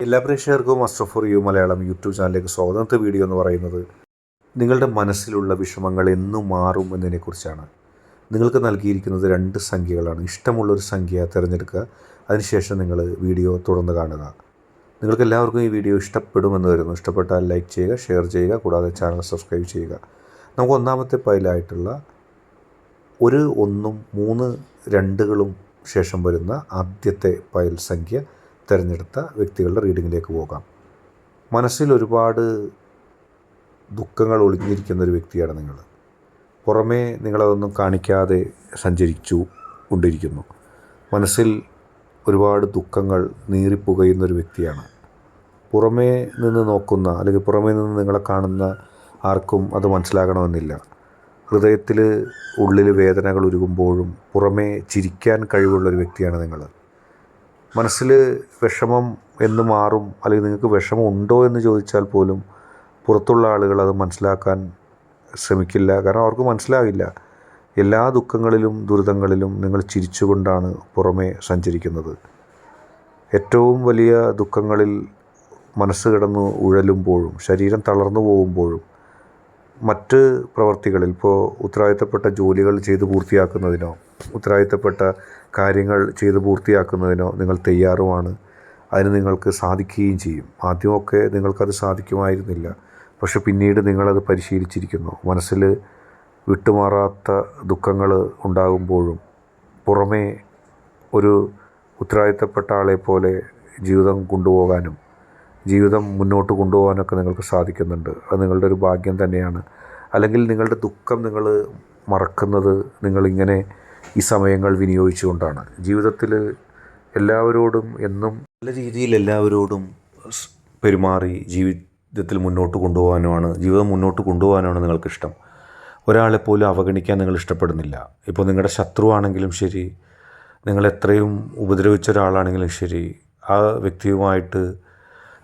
എല്ലാ പ്രേക്ഷകർക്കും master for you Malayalam YouTube ചാനലിലേക്ക് സ്വാഗതം. വീഡിയോ എന്ന് പറയുന്നത് നിങ്ങളുടെ മനസ്സിലുള്ള വിഷമങ്ങൾ എന്നും മാറും എന്നതിനെക്കുറിച്ചാണ്. നിങ്ങൾക്ക് നൽകിയിരിക്കുന്നത് രണ്ട് സംഖ്യകളാണ്. ഇഷ്ടമുള്ളൊരു സംഖ്യ തിരഞ്ഞെടുക്കുക. അതിനുശേഷം നിങ്ങൾ വീഡിയോ തുടർന്ന് കാണുക. നിങ്ങൾക്ക് എല്ലാവർക്കും ഈ വീഡിയോ ഇഷ്ടപ്പെടുമെന്ന് വരുന്നു ഇഷ്ടപ്പെട്ടാൽ ലൈക്ക് ചെയ്യുക ഷെയർ ചെയ്യുക കൂടാതെ ചാനൽ സബ്സ്ക്രൈബ് ചെയ്യുക. നമുക്ക് ഒന്നാമത്തെ പൈലായിട്ടുള്ള ഒരു ഒന്നും മൂന്ന് രണ്ടുകളും ശേഷം വരുന്ന ആദ്യത്തെ പയൽ സംഖ്യ തിരഞ്ഞെടുത്ത വ്യക്തികളുടെ റീഡിങ്ങിലേക്ക് പോകാം. മനസ്സിൽ ഒരുപാട് ദുഃഖങ്ങൾ ഒളിഞ്ഞിരിക്കുന്ന ഒരു വ്യക്തിയാണ് നിങ്ങൾ. പുറമേ നിങ്ങളതൊന്നും കാണിക്കാതെ സഞ്ചരിച്ചു കൊണ്ടിരിക്കുന്നു. മനസ്സിൽ ഒരുപാട് ദുഃഖങ്ങൾ നീറിപ്പുകയുന്ന ഒരു വ്യക്തിയാണ്. പുറമേ നിന്ന് നോക്കുന്ന അല്ലെങ്കിൽ പുറമേ നിന്ന് നിങ്ങളെ കാണുന്ന ആർക്കും അത് മനസ്സിലാകണമെന്നില്ല. ഹൃദയത്തിൽ ഉള്ളിൽ വേദനകൾ ഉരുകുമ്പോഴും പുറമേ ചിരിക്കാൻ കഴിവുള്ള ഒരു വ്യക്തിയാണ് നിങ്ങൾ. മനസ്സിൽ വിഷമം എന്ന് മാറും അല്ലെങ്കിൽ നിങ്ങൾക്ക് വിഷമം ഉണ്ടോ എന്ന് ചോദിച്ചാൽ പോലും പുറത്തുള്ള ആളുകൾ അത് മനസ്സിലാക്കാൻ ശ്രമിക്കില്ല. കാരണം അവർക്ക് മനസ്സിലാകില്ല എല്ലാ ദുഃഖങ്ങളിലും ദുരിതങ്ങളിലും നിങ്ങൾ ചിരിച്ചുകൊണ്ടാണ് പുറമേ സഞ്ചരിക്കുന്നത്. ഏറ്റവും വലിയ ദുഃഖങ്ങളിൽ മനസ്സ് കിടന്ന് ഉഴലുമ്പോഴും ശരീരം തളർന്നു പോകുമ്പോഴും മറ്റ് പ്രവർത്തികളിൽ ഇപ്പോൾ ഉത്തരവാദിത്തപ്പെട്ട ജോലികൾ ചെയ്ത് പൂർത്തിയാക്കുന്നതിനോ ഉത്തരവാദിത്തപ്പെട്ട കാര്യങ്ങൾ ചെയ്ത് പൂർത്തിയാക്കുന്നതിനോ നിങ്ങൾ തയ്യാറുമാണ്. അതിന് നിങ്ങൾക്ക് സാധിക്കുകയും ചെയ്യും. ആദ്യമൊക്കെ നിങ്ങൾക്കത് സാധിക്കുമായിരുന്നില്ല. പക്ഷെ പിന്നീട് നിങ്ങളത് പരിശീലിച്ചിരിക്കുന്നു. മനസ്സിൽ വിട്ടുമാറാത്ത ദുഃഖങ്ങൾ ഉണ്ടാകുമ്പോഴും പുറമേ ഒരു ഉത്തരവാദിത്തപ്പെട്ട ആളെ പോലെ ജീവിതം കൊണ്ടുപോകാനും ജീവിതം മുന്നോട്ട് കൊണ്ടുപോകാനൊക്കെ നിങ്ങൾക്ക് സാധിക്കുന്നുണ്ട്. അത് നിങ്ങളുടെ ഒരു ഭാഗ്യം തന്നെയാണ്. അല്ലെങ്കിൽ നിങ്ങളുടെ ദുഃഖം നിങ്ങൾ മറക്കുന്നത് നിങ്ങളിങ്ങനെ ഈ സമയങ്ങൾ വിനിയോഗിച്ചുകൊണ്ടാണ്. ജീവിതത്തിൽ എല്ലാവരോടും എന്നും നല്ല രീതിയിൽ എല്ലാവരോടും പെരുമാറി ജീവിതത്തിൽ മുന്നോട്ട് കൊണ്ടുപോകാനുമാണ് ജീവിതം മുന്നോട്ട് കൊണ്ടുപോകാനാണ് നിങ്ങൾക്കിഷ്ടം. ഒരാളെപ്പോലും അവഗണിക്കാൻ നിങ്ങൾ ഇഷ്ടപ്പെടുന്നില്ല. ഇപ്പോൾ നിങ്ങളുടെ ശത്രുവാണെങ്കിലും ശരി നിങ്ങൾ എത്രയും ഉപദ്രവിച്ച ഒരാളാണെങ്കിലും ശരി ആ വ്യക്തിയുമായിട്ട്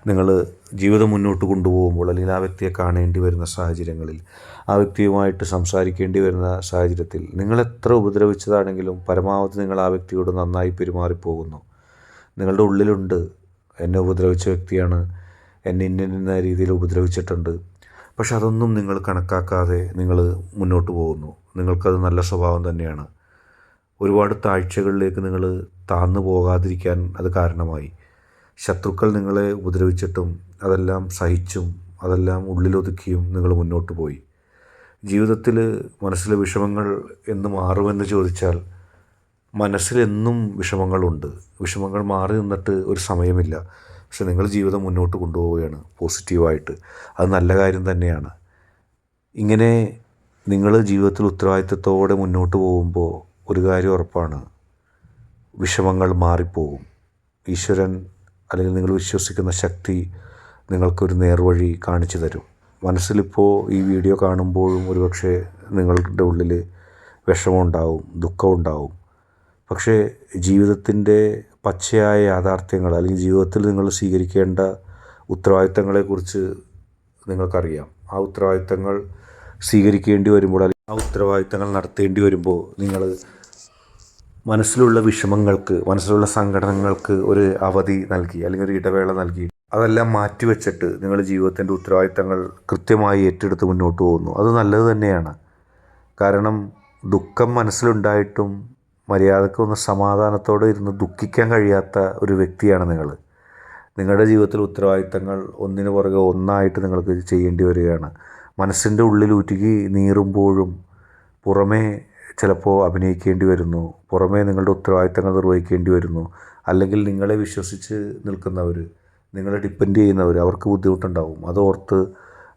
നിങ്ങൾ ജീവിതം മുന്നോട്ട് കൊണ്ടുപോകുമ്പോൾ അല്ലെങ്കിൽ ആ വ്യക്തിയെ കാണേണ്ടി വരുന്ന സാഹചര്യങ്ങളിൽ ആ വ്യക്തിയുമായിട്ട് സംസാരിക്കേണ്ടി വരുന്ന സാഹചര്യത്തിൽ നിങ്ങൾ എത്ര ഉപദ്രവിച്ചതാണെങ്കിലും പരമാവധി നിങ്ങൾ ആ വ്യക്തിയോട് നന്നായി പെരുമാറിപ്പോകുന്നു. നിങ്ങളുടെ ഉള്ളിലുണ്ട് എന്നെ ഉപദ്രവിച്ച വ്യക്തിയാണ് എന്നെ ഇന്ന ഇന്ന രീതിയിൽ ഉപദ്രവിച്ചിട്ടുണ്ട്. പക്ഷെ അതൊന്നും നിങ്ങൾ കണക്കാക്കാതെ നിങ്ങൾ മുന്നോട്ട് പോകുന്നു. നിങ്ങൾക്കത് നല്ല സ്വഭാവം തന്നെയാണ്. ഒരുപാട് താഴ്ചകളിലേക്ക് നിങ്ങൾ താന്നു പോകാതിരിക്കാൻ അത് കാരണമായി. ശത്രുക്കൾ നിങ്ങളെ ഉപദ്രവിച്ചിട്ടും അതെല്ലാം സഹിച്ചും അതെല്ലാം ഉള്ളിലൊതുക്കിയും നിങ്ങൾ മുന്നോട്ട് പോയി. ജീവിതത്തിൽ മനസ്സിലെ വിഷമങ്ങൾ എന്ന് മാറുമെന്ന് ചോദിച്ചാൽ മനസ്സിലെന്നും വിഷമങ്ങളുണ്ട്. വിഷമങ്ങൾ മാറി നിന്നിട്ട് ഒരു സമയമില്ല. പക്ഷെ നിങ്ങൾ ജീവിതം മുന്നോട്ട് കൊണ്ടുപോവുകയാണ് പോസിറ്റീവായിട്ട്. അത് നല്ല കാര്യം തന്നെയാണ്. ഇങ്ങനെ നിങ്ങൾ ജീവിതത്തിൽ ഉത്തരവാദിത്വത്തോടെ മുന്നോട്ട് പോകുമ്പോൾ ഒരു കാര്യം ഉറപ്പാണ്. വിഷമങ്ങൾ മാറിപ്പോകും ഈശ്വരൻ അല്ലെങ്കിൽ നിങ്ങൾ വിശ്വസിക്കുന്ന ശക്തി നിങ്ങൾക്കൊരു നേർവഴി കാണിച്ചു തരും. മനസ്സിലിപ്പോൾ ഈ വീഡിയോ കാണുമ്പോഴും ഒരുപക്ഷെ നിങ്ങളുടെ ഉള്ളിൽ വിഷമമുണ്ടാവും ദുഃഖമുണ്ടാവും. പക്ഷേ ജീവിതത്തിന്റെ പച്ചയായ യാഥാർത്ഥ്യങ്ങൾ അല്ലെങ്കിൽ ജീവിതത്തിൽ നിങ്ങൾ സ്വീകരിക്കേണ്ട ഉത്തരവാദിത്തങ്ങളെക്കുറിച്ച് നിങ്ങൾക്കറിയാം. ആ ഉത്തരവാദിത്തങ്ങൾ സ്വീകരിക്കേണ്ടി വരുമ്പോൾ അല്ലെങ്കിൽ ആ ഉത്തരവാദിത്തങ്ങൾ നടത്തേണ്ടി വരുമ്പോൾ നിങ്ങൾ മനസ്സിലുള്ള വിഷമങ്ങൾക്ക് മനസ്സിലുള്ള സങ്കടങ്ങൾക്ക് ഒരു അവധി നൽകി അല്ലെങ്കിൽ ഒരു ഇടവേള നൽകി. അതെല്ലാം മാറ്റിവെച്ചിട്ട് നിങ്ങൾ ജീവിതത്തിന്റെ ഉത്തരവാദിത്തങ്ങൾ കൃത്യമായി ഏറ്റെടുത്ത് മുന്നോട്ട് പോകുന്നു. അത് നല്ലത് തന്നെയാണ്. കാരണം ദുഃഖം മനസ്സിലുണ്ടായിട്ടും മര്യാദയ്ക്ക് ഒന്ന് സമാധാനത്തോടെ ഇരുന്ന് ദുഃഖിക്കാൻ കഴിയാത്ത ഒരു വ്യക്തിയാണ് നിങ്ങൾ. നിങ്ങളുടെ ജീവിതത്തിൽ ഉത്തരവാദിത്തങ്ങൾ ഒന്നിനു പുറകെ ഒന്നായിട്ട് നിങ്ങൾക്ക് ചെയ്യേണ്ടി വരികയാണ്. മനസ്സിന്റെ ഉള്ളിൽ ഉരുകി നീറുമ്പോഴും പുറമേ ചിലപ്പോൾ അഭിനയിക്കേണ്ടി വരുന്നു. പുറമേ നിങ്ങളുടെ ഉത്തരവാദിത്തങ്ങൾ നിർവഹിക്കേണ്ടി വരുന്നു. അല്ലെങ്കിൽ നിങ്ങളെ വിശ്വസിച്ച് നിൽക്കുന്നവർ നിങ്ങളെ ഡിപ്പെൻഡ് ചെയ്യുന്നവർ അവർക്ക് ബുദ്ധിമുട്ടുണ്ടാവും. അതോർത്ത്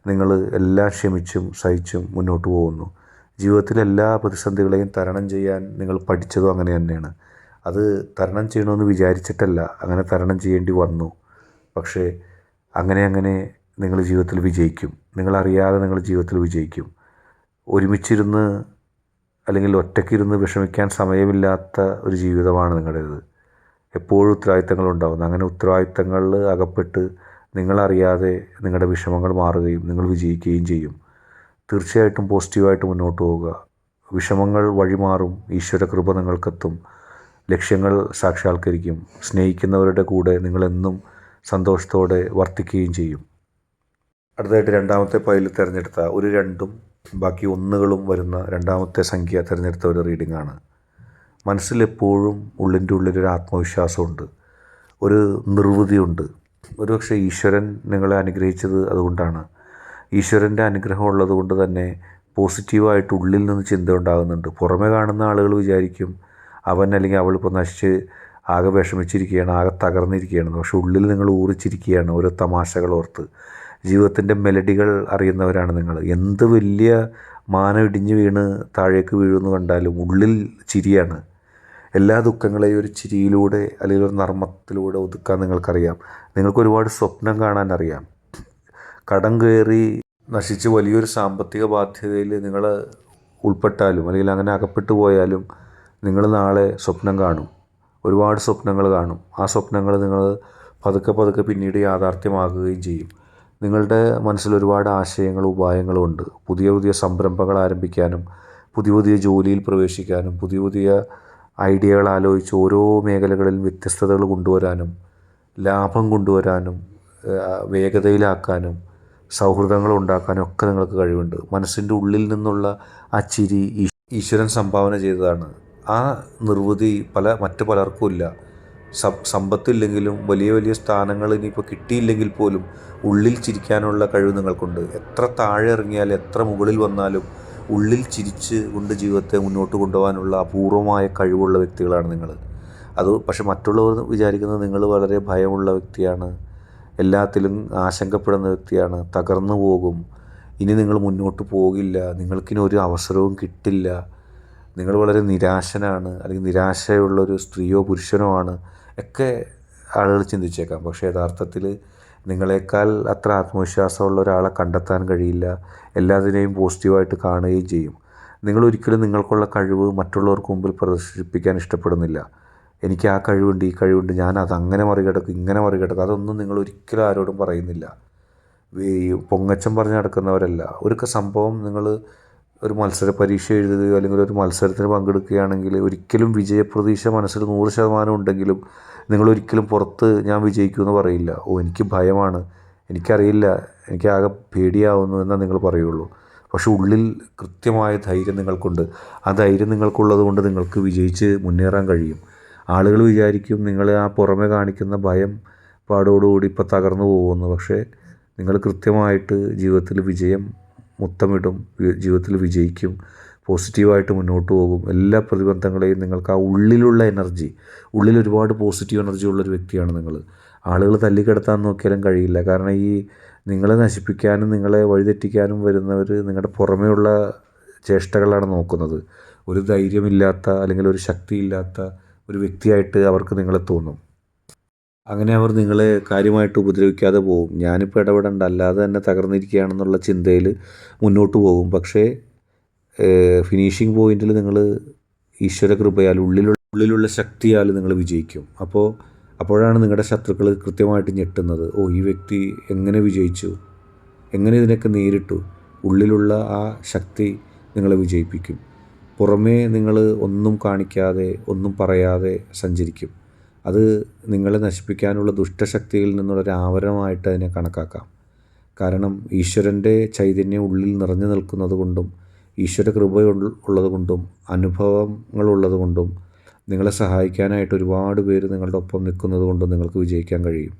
നിങ്ങൾ എല്ലാം ക്ഷമിച്ചും സഹിച്ചും മുന്നോട്ട് പോകുന്നു. ജീവിതത്തിലെ എല്ലാ പ്രതിസന്ധികളെയും തരണം ചെയ്യാൻ നിങ്ങൾ പഠിച്ചതും അങ്ങനെ തന്നെയാണ്. അത് തരണം ചെയ്യണമെന്ന് വിചാരിച്ചിട്ടല്ല അങ്ങനെ തരണം ചെയ്യേണ്ടി വന്നു. പക്ഷേ അങ്ങനെ അങ്ങനെ നിങ്ങൾ ജീവിതത്തിൽ വിജയിക്കും. നിങ്ങളറിയാതെ നിങ്ങൾ ജീവിതത്തിൽ വിജയിക്കും. ഒരുമിച്ചിരുന്ന് അല്ലെങ്കിൽ ഒറ്റയ്ക്കിരുന്ന് വിഷമിക്കാൻ സമയമില്ലാത്ത ഒരു ജീവിതമാണ് നിങ്ങളുടേത്. എപ്പോഴും ഉത്തരവാദിത്തങ്ങൾ ഉണ്ടാകുന്നു അങ്ങനെ ഉത്തരവാദിത്തങ്ങളിൽ അകപ്പെട്ട് നിങ്ങളറിയാതെ നിങ്ങളുടെ വിഷമങ്ങൾ മാറുകയും നിങ്ങൾ വിജയിക്കുകയും ചെയ്യും. തീർച്ചയായിട്ടും പോസിറ്റീവായിട്ട് മുന്നോട്ട് പോവുക. വിഷമങ്ങൾ വഴിമാറും. ഈശ്വര കൃപ നിങ്ങൾക്കെത്തും. ലക്ഷ്യങ്ങൾ സാക്ഷാത്കരിക്കും. സ്നേഹിക്കുന്നവരുടെ കൂടെ നിങ്ങളെന്നും സന്തോഷത്തോടെ വർത്തിക്കുകയും ചെയ്യും. അടുത്തതായിട്ട് രണ്ടാമത്തെ പൈൽ തിരഞ്ഞെടുത്ത ഒരു രണ്ടും ബാക്കി ഒന്നുകളും വരുന്ന രണ്ടാമത്തെ സംഖ്യ തിരഞ്ഞെടുത്ത ഒരു റീഡിംഗ് ആണ്. മനസ്സിലെപ്പോഴും ഉള്ളിന്റെ ഉള്ളിലൊരു ആത്മവിശ്വാസമുണ്ട്. ഒരു നിർവൃതിയുണ്ട്. ഒരുപക്ഷെ ഈശ്വരൻ നിങ്ങളെ അനുഗ്രഹിച്ചത് അതുകൊണ്ടാണ്. ഈശ്വരന്റെ അനുഗ്രഹം ഉള്ളത് കൊണ്ട് തന്നെ പോസിറ്റീവായിട്ട് ഉള്ളിൽ നിന്ന് ചിന്ത ഉണ്ടാകുന്നുണ്ട്. പുറമെ കാണുന്ന ആളുകൾ വിചാരിക്കും അവൻ അല്ലെങ്കിൽ അവൾ ഇപ്പോൾ നശിച്ച് ആകെ വിഷമിച്ചിരിക്കുകയാണ് ആകെ തകർന്നിരിക്കുകയാണ്. പക്ഷെ ഉള്ളിൽ നിങ്ങൾ ഊറിച്ചിരിക്കുകയാണ് ഓരോ തമാശകൾ ഓർത്ത്. ജീവിതത്തിന്റെ മെലഡികൾ അറിയുന്നവരാണ് നിങ്ങൾ. എന്ത് വലിയ മാനം ഇടിഞ്ഞ് വീണ് താഴേക്ക് വീഴുമെന്ന് കണ്ടാലും ഉള്ളിൽ ചിരിയാണ്. എല്ലാ ദുഃഖങ്ങളെയും ഒരു ചിരിയിലൂടെ അല്ലെങ്കിൽ ഒരു നർമ്മത്തിലൂടെ ഒതുക്കാൻ നിങ്ങൾക്കറിയാം. നിങ്ങൾക്ക് ഒരുപാട് സ്വപ്നം കാണാൻ അറിയാം. കടം കയറി നശിച്ച് വലിയൊരു സാമ്പത്തിക ബാധ്യതയിൽ നിങ്ങൾ ഉൾപ്പെട്ടാലും അല്ലെങ്കിൽ അങ്ങനെ അകപ്പെട്ടു പോയാലും നിങ്ങൾ നാളെ സ്വപ്നം കാണും. ഒരുപാട് സ്വപ്നങ്ങൾ കാണും. ആ സ്വപ്നങ്ങൾ നിങ്ങൾ പതുക്കെ പതുക്കെ പിന്നീട് യാഥാർത്ഥ്യമാകുകയും ചെയ്യും. നിങ്ങളുടെ മനസ്സിൽ ഒരുപാട് ആശയങ്ങളും ഉപായങ്ങളും ഉണ്ട്. പുതിയ പുതിയ സംരംഭങ്ങൾ ആരംഭിക്കാനും പുതിയ പുതിയ ജോലിയിൽ പ്രവേശിക്കാനും പുതിയ പുതിയ ഐഡിയകൾ ആലോചിച്ച് ഓരോ മേഖലകളിൽ വ്യത്യസ്തതകൾ കൊണ്ടുവരാനും ലാഭം കൊണ്ടുവരാനും വേഗതയിലാക്കാനും സൗഹൃദങ്ങൾ ഉണ്ടാക്കാനും ഒക്കെ നിങ്ങൾക്ക് കഴിവുണ്ട്. മനസ്സിന്റെ ഉള്ളിൽ നിന്നുള്ള ആ ചിരി ഈശ്വരൻ സംഭാവന ചെയ്തതാണ്. ആ നിർവൃതി പല മറ്റു പലർക്കും ഇല്ല. സമ്പത്തില്ലെങ്കിലും വലിയ വലിയ സ്ഥാനങ്ങൾ ഇനിയിപ്പോൾ കിട്ടിയില്ലെങ്കിൽ പോലും ഉള്ളിൽ ചിരിക്കാനുള്ള കഴിവ് നിങ്ങൾക്കുണ്ട്. എത്ര താഴെ ഇറങ്ങിയാൽ എത്ര മുകളിൽ വന്നാലും ഉള്ളിൽ ചിരിച്ച് കൊണ്ട് ജീവിതത്തെ മുന്നോട്ട് കൊണ്ടുപോകാനുള്ള അപൂർവമായ കഴിവുള്ള വ്യക്തികളാണ് നിങ്ങൾ. അത് പക്ഷെ മറ്റുള്ളവർ വിചാരിക്കുന്നത് നിങ്ങൾ വളരെ ഭയമുള്ള വ്യക്തിയാണ് എല്ലാത്തിലും ആശങ്കപ്പെടുന്ന വ്യക്തിയാണ് തകർന്നു പോകും ഇനി നിങ്ങൾ മുന്നോട്ട് പോകില്ല നിങ്ങൾക്കിനി ഒരു അവസരവും കിട്ടില്ല. നിങ്ങൾ വളരെ നിരാശനാണ് അല്ലെങ്കിൽ നിരാശയുള്ളൊരു സ്ത്രീയോ പുരുഷനോ ആണ് ഒക്കെ ആളുകൾ ചിന്തിച്ചേക്കാം. പക്ഷേ യഥാർത്ഥത്തിൽ നിങ്ങളെക്കാൾ അത്ര ആത്മവിശ്വാസമുള്ള ഒരാളെ കണ്ടെത്താൻ കഴിയില്ല. എല്ലാത്തിനെയും പോസിറ്റീവായിട്ട് കാണുകയും ചെയ്യും. നിങ്ങൾ ഒരിക്കലും നിങ്ങൾക്കുള്ള കഴിവ് മറ്റുള്ളവർക്ക് മുമ്പിൽ പ്രദർശിപ്പിക്കാൻ ഇഷ്ടപ്പെടുന്നില്ല. എനിക്ക് ആ കഴിവുണ്ട് ഈ കഴിവുണ്ട് ഞാൻ അത് അങ്ങനെ മറികടക്കും ഇങ്ങനെ മറികടക്കും. അതൊന്നും നിങ്ങൾ ഒരിക്കലും ആരോടും പറയുന്നില്ല. ഈ പൊങ്ങച്ചം പറഞ്ഞ് നടക്കുന്നവരല്ല. ഒരു സംഭവം നിങ്ങൾ ഒരു മത്സര പരീക്ഷ എഴുതുകയോ അല്ലെങ്കിൽ ഒരു മത്സരത്തിന് പങ്കെടുക്കുകയാണെങ്കിൽ ഒരിക്കലും വിജയപ്രതീക്ഷ മനസ്സിൽ നൂറ് ശതമാനം ഉണ്ടെങ്കിലും നിങ്ങളൊരിക്കലും പുറത്ത് ഞാൻ വിജയിക്കുമെന്ന് പറയില്ല. ഓ എനിക്ക് ഭയമാണ്. എനിക്കറിയില്ല. എനിക്കാകെ പേടിയാവുന്നു എന്നാൽ നിങ്ങൾ പറയുള്ളൂ. പക്ഷെ ഉള്ളിൽ കൃത്യമായ ധൈര്യം നിങ്ങൾക്കുണ്ട്. ആ ധൈര്യം നിങ്ങൾക്കുള്ളത് കൊണ്ട് നിങ്ങൾക്ക് വിജയിച്ച് മുന്നേറാൻ കഴിയും. ആളുകൾ വിചാരിക്കും നിങ്ങൾ ആ പുറമെ കാണിക്കുന്ന ഭയം പാടോടുകൂടി ഇപ്പോൾ തകർന്നു പോകുമെന്ന് പക്ഷേ നിങ്ങൾ കൃത്യമായിട്ട് ജീവിതത്തിൽ വിജയം മുത്തമിടും ജീവിതത്തിൽ വിജയിക്കും പോസിറ്റീവായിട്ട് മുന്നോട്ട് പോകും. എല്ലാ പ്രതിബന്ധങ്ങളെയും നിങ്ങൾക്ക് ആ ഉള്ളിലുള്ള എനർജി ഉള്ളിൽ ഒരുപാട് പോസിറ്റീവ് എനർജി ഉള്ളൊരു വ്യക്തിയാണ് നിങ്ങൾ. ആളുകൾ തല്ലിക്കിടത്താൻ നോക്കിയാലും കഴിയില്ല. കാരണം ഈ നിങ്ങളെ നശിപ്പിക്കാനും നിങ്ങളെ വഴിതെറ്റിക്കാനും വരുന്നവർ നിങ്ങളുടെ പുറമേയുള്ള ചേഷ്ടകളാണ് നോക്കുന്നത്. ഒരു ധൈര്യമില്ലാത്ത അല്ലെങ്കിൽ ഒരു ശക്തിയില്ലാത്ത ഒരു വ്യക്തിയായിട്ട് അവർക്ക് നിങ്ങളെ തോന്നും. അങ്ങനെ അവർ നിങ്ങളെ കാര്യമായിട്ട് ഉപദ്രവിക്കാതെ പോകും ഞാനിപ്പോൾ ഇടപെടേണ്ട. അല്ലാതെ തന്നെ തകർന്നിരിക്കുകയാണെന്നുള്ള ചിന്തയിൽ മുന്നോട്ട് പോകും. പക്ഷേ ഫിനിഷിംഗ് പോയിന്റിൽ നിങ്ങൾ ഈശ്വര കൃപയാൽ ഉള്ളിലുള്ള ഉള്ളിലുള്ള ശക്തിയാൽ നിങ്ങൾ വിജയിക്കും. അപ്പോൾ അപ്പോഴാണ് നിങ്ങളുടെ ശത്രുക്കൾ കൃത്യമായിട്ട് ഞെട്ടുന്നത്. ഓ ഈ വ്യക്തി എങ്ങനെ വിജയിച്ചു? എങ്ങനെ ഇതിനൊക്കെ നേരിട്ടു? ഉള്ളിലുള്ള ആ ശക്തി നിങ്ങളെ വിജയിപ്പിക്കും. പുറമേ നിങ്ങൾ ഒന്നും കാണിക്കാതെ ഒന്നും പറയാതെ സഞ്ചരിക്കും. അത് നിങ്ങളെ നശിപ്പിക്കാനുള്ള ദുഷ്ടശക്തിയിൽ നിന്നുള്ള ഒരു ആവരണമായിട്ട് അതിനെ കണക്കാക്കാം. കാരണം ഈശ്വരന്റെ ചൈതന്യം ഉള്ളിൽ നിറഞ്ഞു നിൽക്കുന്നത് കൊണ്ടും ഈശ്വര കൃപ ഉള്ളത് കൊണ്ടും അനുഭവങ്ങളുള്ളത് കൊണ്ടും നിങ്ങളെ സഹായിക്കാനായിട്ട് ഒരുപാട് പേര് നിങ്ങളുടെ ഒപ്പം നിൽക്കുന്നത് കൊണ്ടും നിങ്ങൾക്ക് വിജയിക്കാൻ കഴിയും.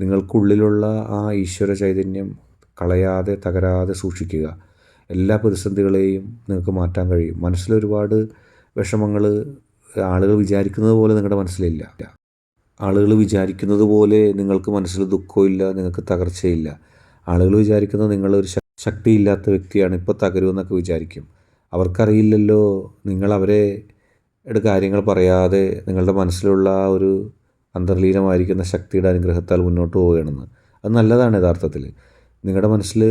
നിങ്ങൾക്കുള്ളിലുള്ള ആ ഈശ്വര ചൈതന്യം കളയാതെ തകരാതെ സൂക്ഷിക്കുക. എല്ലാ പ്രതിസന്ധികളെയും നിങ്ങൾക്ക് മാറ്റാൻ കഴിയും. മനസ്സിലൊരുപാട് വിഷമങ്ങൾ ആളുകൾ വിചാരിക്കുന്നത് പോലെ നിങ്ങളുടെ മനസ്സിലില്ല. ആളുകൾ വിചാരിക്കുന്നത് പോലെ നിങ്ങൾക്ക് മനസ്സിൽ ദുഃഖമില്ല നിങ്ങൾക്ക് തകർച്ചയില്ല. ആളുകൾ വിചാരിക്കുന്നത് നിങ്ങളൊരു ശക്തിയില്ലാത്ത വ്യക്തിയാണ് ഇപ്പോൾ തകരുമെന്നൊക്കെ വിചാരിക്കും. അവർക്കറിയില്ലല്ലോ നിങ്ങൾ അവരെ കാര്യങ്ങൾ പറയാതെ നിങ്ങളുടെ മനസ്സിലുള്ള ആ ഒരു അന്തർലീനമായിരിക്കുന്ന ശക്തിയുടെ അനുഗ്രഹത്താൽ മുന്നോട്ട് പോവുകയാണെന്ന്. അത് നല്ലതാണ് യഥാർത്ഥത്തിൽ. നിങ്ങളുടെ മനസ്സിൽ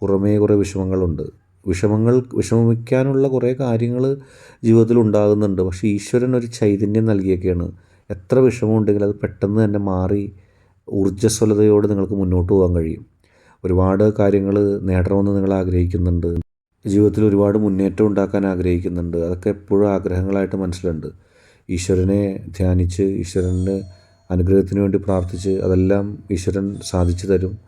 പുറമേ കുറേ വിഷമങ്ങളുണ്ട്. വിഷമങ്ങൾ വിഷമിക്കാനുള്ള കുറേ കാര്യങ്ങൾ ജീവിതത്തിൽ ഉണ്ടാകുന്നുണ്ട്. പക്ഷേ ഈശ്വരൻ ഒരു ചൈതന്യം നൽകിയൊക്കെയാണ്. എത്ര വിഷമമുണ്ടെങ്കിൽ അത് പെട്ടെന്ന് തന്നെ മാറി ഊർജസ്വലതയോട് നിങ്ങൾക്ക് മുന്നോട്ട് പോകാൻ കഴിയും. ഒരുപാട് കാര്യങ്ങൾ നേടണമെന്ന് നിങ്ങൾ ആഗ്രഹിക്കുന്നുണ്ട്. ജീവിതത്തിൽ ഒരുപാട് മുന്നേറ്റം ഉണ്ടാക്കാൻ ആഗ്രഹിക്കുന്നുണ്ട്. അതൊക്കെ എപ്പോഴും ആഗ്രഹങ്ങളായിട്ട് മനസ്സിലുണ്ട്. ഈശ്വരനെ ധ്യാനിച്ച് ഈശ്വരന്റെ അനുഗ്രഹത്തിന് വേണ്ടി പ്രാർത്ഥിച്ച് അതെല്ലാം ഈശ്വരൻ സാധിച്ചു തരും.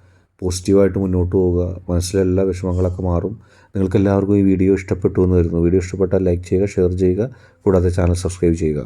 പോസിറ്റീവായിട്ട് മുന്നോട്ട് പോവുക. മനസ്സിലെല്ലാ വിഷമങ്ങളൊക്കെ മാറും. നിങ്ങൾക്ക് എല്ലാവർക്കും ഈ വീഡിയോ ഇഷ്ടപ്പെട്ടു എന്ന് വരുന്നു വീഡിയോ ഇഷ്ടപ്പെട്ടാൽ ലൈക്ക് ചെയ്യുക ഷെയർ ചെയ്യുക കൂടാതെ ചാനൽ സബ്സ്ക്രൈബ് ചെയ്യുക.